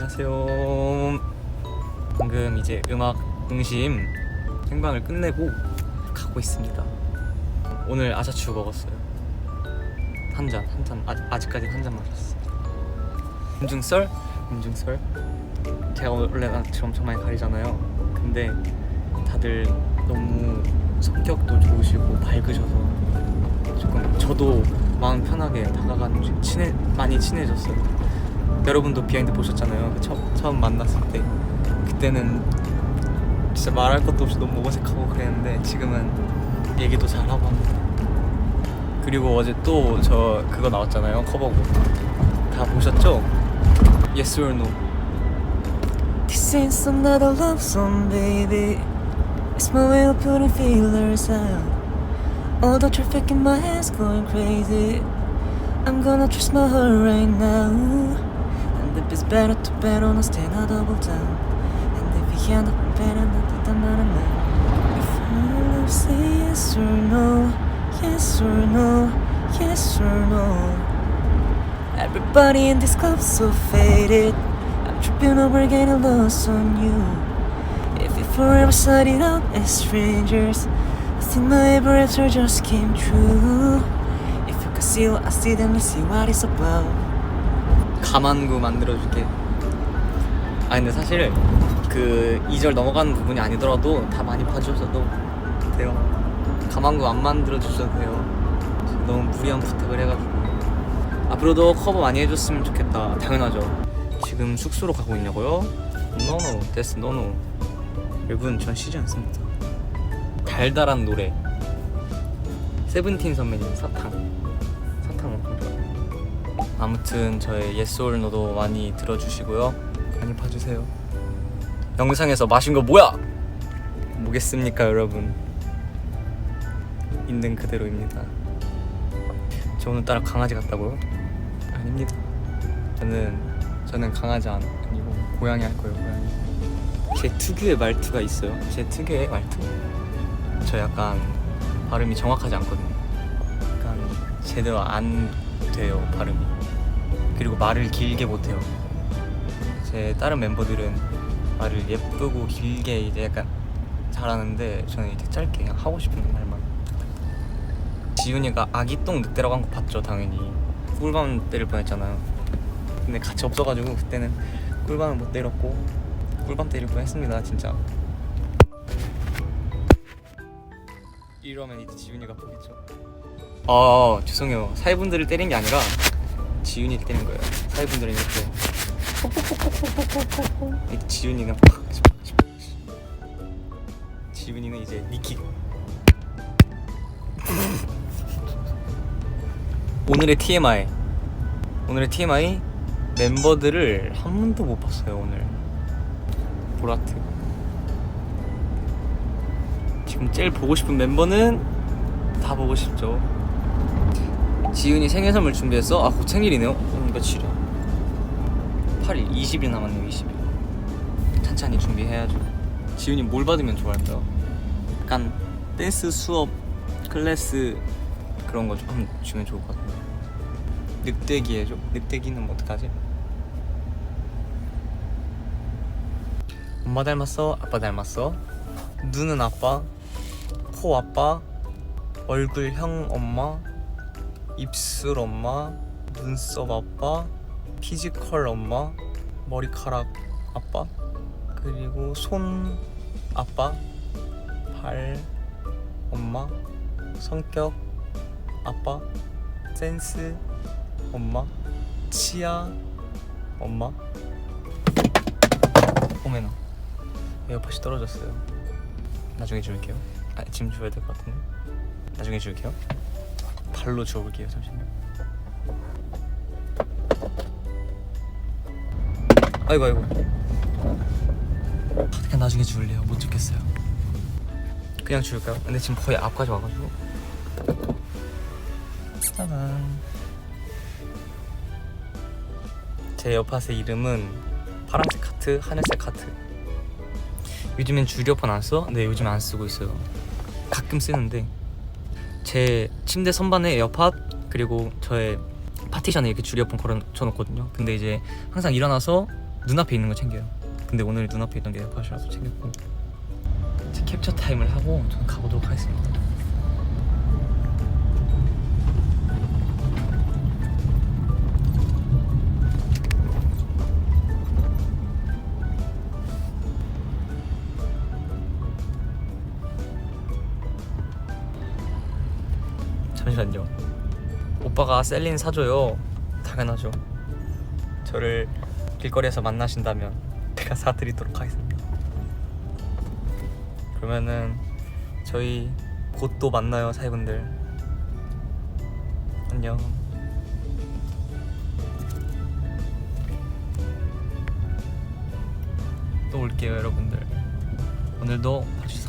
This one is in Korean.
안녕하세요. 방금 이제 음악 응심 생방을 끝내고 가고 있습니다. 오늘 아자추 먹었어요. 한 잔, 한 잔. 아, 아직까지 한 잔 마셨어요. 인중썰? 인중썰? 제가 원래 낯을 엄청 많이 가리잖아요. 근데 다들 너무 성격도 좋으시고 밝으셔서 조금 저도 마음 편하게 다가가는 친해 많이 친해졌어요. 여러분도 비하인드 보셨잖아요. 그 처음, 처음 만났을 때 그때는 진짜 말할 것도 없이 너무 어색하고 그랬는데 지금은 얘기도 잘하고 합니다. 그리고 어제 또 저 그거 나왔잖아요. 커버곡 다 보셨죠? Yes or No. This ain't another love song, baby. It's my way of putting feelers out. All the traffic in my head's going crazy. I'm gonna trust my heart right now. It's better to bet on us, then I'll double down. And if you end up better, not that I'm not a man. If I love, say yes or no, yes or no, yes or no. Everybody in this club's so faded. I'm tripping over getting lost on you. If we forever started out as strangers, I think my answer just came true. If you what I see, then you see what it's about. 가만구 만들어줄게. 아 근데 사실 그 2절 넘어가는 부분이 아니더라도 다 많이 봐주셔도 돼요. 가만구 안 만들어 주셔도 돼요. 너무 무리한 부탁을 해가지고 앞으로도 커버 많이 해줬으면 좋겠다. 당연하죠. 지금 숙소로 가고 있냐고요? 노노, 데스 노노. 여러분 전 쉬지 않습니다. 달달한 노래. 세븐틴 선배님 사탕. 아무튼 저의 예솔 노도 많이 들어주시고요. 많이 봐주세요. 영상에서 마신 거 뭐야? 뭐겠습니까 여러분? 있는 그대로입니다. 저 오늘따라 강아지 같다고요? 아닙니다. 저는 저는 강아지 안, 아니고 고양이 할 거예요 고양이. 제 특유의 말투가 있어요. 제 특유의 말투. 저 약간 발음이 정확하지 않거든요. 약간 제대로 안 돼요 발음이. 그리고 말을 길게 못해요. 제 다른 멤버들은 말을 예쁘고 길게 이제 약간 잘하는데 저는 이렇게 짧게 그냥 하고 싶은 말만. 지윤이가 아기 똥 늑대라고 한 거 봤죠 당연히. 꿀밤 때릴 뻔했잖아요. 근데 같이 없어가지고 그때는 꿀밤을 못 때렸고 꿀밤 때릴 뻔했습니다 진짜. 이러면 이제 지윤이가 보겠죠. 아 죄송해요 사회분들을 때린 게 아니라 지윤이 때린 거예요. 사회분들은 이렇게 지윤이는 팍 지윤이는 이제 니킥. 오늘의 TMI 오늘의 TMI 멤버들을 한 번도 못 봤어요 오늘 보라트 지금 제일 보고 싶은 멤버는 다 보고 싶죠 지윤이 생일 선물 준비했어? 아 곧 생일이네요 오늘 며칠이야 8일 20일 남았네요 20일 찬찬히 준비해야죠 지윤이 뭘 받으면 좋아할까요? 약간 댄스 수업 클래스 그런 거좀 주면 좋을 것 같아요 늑대기 해줘? 늑대기는 뭐 어떡하지? 엄마 닮았어? 아빠 닮았어? 눈은 아빠 코 아빠 얼굴 형 엄마 입술 엄마 눈썹 아빠 피지컬 엄마 머리카락 아빠 그리고 손 아빠 발 엄마 성격 아빠 센스 엄마 치아 엄마. 오메나 에어팟이 떨어졌어요? 나중에 줄게요. 아 지금 줘야 될 것 같은데? 나중에 줄게요 발로 줘볼게요 잠시만요. 아이고 아이고. 아, 그냥 나중에 줄래요? 못 죽겠어요. 그냥 줄까요? 근데 지금 거의 앞까지 와가지고. 짜잔. 제 에어팟의 이름은 파란색 하트, 하늘색 하트. 요즘엔 줄 이어폰 안 써? 네 요즘 안 쓰고 있어요. 가끔 쓰는데 제 침대 선반에 에어팟 그리고 저의 파티션에 이렇게 줄 이어폰 걸어놓거든요 근데 이제 항상 일어나서 눈앞에 있는 거 챙겨요. 근데 오늘 눈앞에 있던 게 에어팟이라서 챙겼고 캡처 타임을 하고 저는 가보도록 하겠습니다. 잠시만요. 오빠가 셀린 사줘요. 당연하죠. 저를 길거리에서 만나신다면 제가 사드리도록 하겠습니다. 그러면은 저희 곧 또 만나요, 사회분들. 안녕. 또 올게요, 여러분들. 오늘도 봐주셔서